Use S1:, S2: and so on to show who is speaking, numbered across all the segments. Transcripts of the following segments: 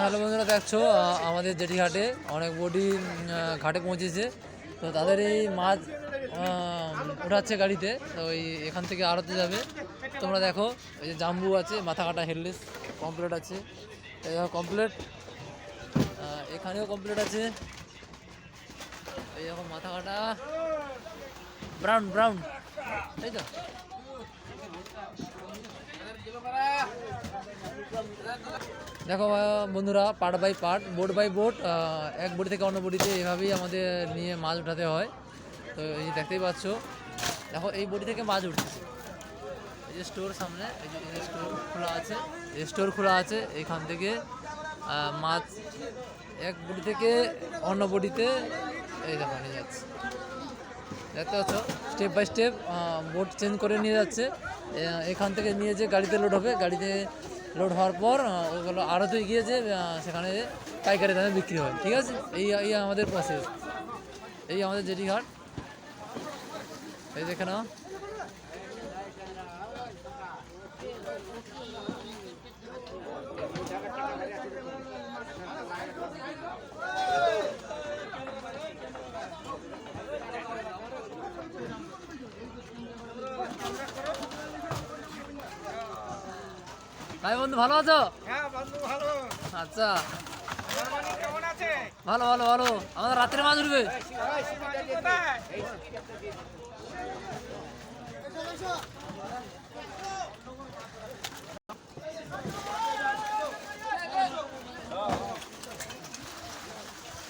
S1: Hello বন্ধুরা, দেখছ? আমাদের জেটি ঘাটে অনেক বডি ঘাটে পৌঁছেছে। তো তাদের এই মাছ উঠাচ্ছে গাড়িতে। তো ওই এখান থেকে আড়তে যাবে। তোমরা দেখো, এই যে জাম্বু আছে, মাথা কাটা হেডলেস কমপ্লিট আছে। কমপ্লিট এখানেও কমপ্লিট আছে। এই দেখো, মাথা কাটা। ব্রাউন ব্রাউন তাই তো। দেখো বন্ধুরা part by part boat by boat এক বড়ি থেকে অন্য বড়িতে এভাবেই আমাদের নিয়ে মাছ উঠাতে হয়। তো এই দেখতেই পাচ্ছ, দেখো, এই বড়ি থেকে মাছ উঠছে এই যে স্টোর সামনে, এই যে স্টোর খোলা আছে, এই স্টোর খোলা আছে, এখান থেকে মাছ এক বড়ি থেকে অন্য বড়িতে এই দেখো নিয়ে যাচ্ছে। দেখতে পাচ্ছ step by step boat change করে নিয়ে যাচ্ছে। এখান থেকে নিয়ে যে গাড়িতে লোড হবে, গাড়িতে লোড হওয়ার পর ওগুলো আড়তে গিয়ে যে সেখানে পাইকারি দামে বিক্রি হয়, ঠিক আছে? এই এই আমাদের প্রসেস এই আমাদের জেটি ঘাট। এই দেখে নাও ভাই বন্ধু ভালো আছো?
S2: হ্যাঁ বন্ধু ভালো।
S1: আচ্ছা।
S2: কেমন আছে?
S1: ভালো ভালো ভালো। আমাদের রাত্রে মাছ উঠবে।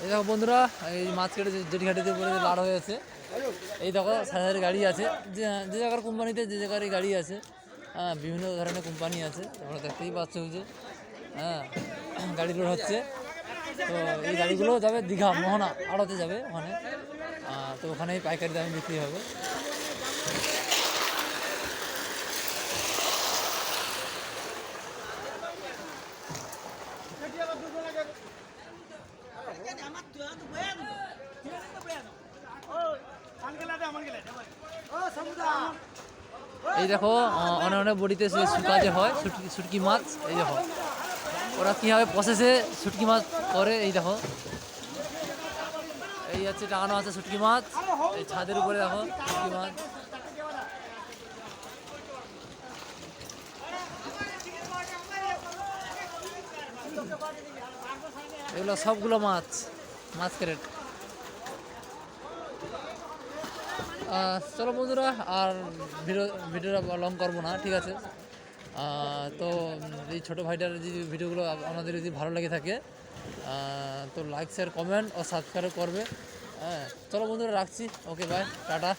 S1: এই দেখো বন্ধুরা এই মাছ কেটে জেটি ঘাটিতে পরে লাড় হয়ে আছে। এই দেখো সারি গাড়ি আছে। যে যে জায়গার কোম্পানিতে যে জায়গার গাড়ি আছে। হ্যাঁ বিভিন্ন ধরনের কোম্পানি আছে, তোমরা দেখতেই পাচ্ছ যে। হ্যাঁ গাড়িগুলো হচ্ছে। তো এই গাড়িগুলো যাবে দীঘা, মোহনা, আড়তে যাবে ওখানে। তো ওখানেই পাইকারি দামে বিক্রি হবে। এই দেখো অনেক অনেক বড়িতে যে হয়, শুটকি শুটকি মাছ, এই দেখো। ওরা কীভাবে প্রসেসে শুটকি মাছ করে, এই দেখো। এই হচ্ছে টাঙানো আছে শুটকি মাছ। এই ছাদের উপরে দেখো শুটকি মাছ। এগুলো সবগুলো মাছ মাছ ক্যারেট চলো বন্ধুরা, আর ভিডিও ভিডিওটা লং করব না, ঠিক আছে? তো এই ছোটো ভাইটার যদি ভিডিওগুলো আপনাদের যদি ভালো লাগে থাকে তো লাইক শেয়ার কমেন্ট ও সাবস্ক্রাইব করবে। হ্যাঁ চলো বন্ধুরা, রাখছি। Okay bye tata.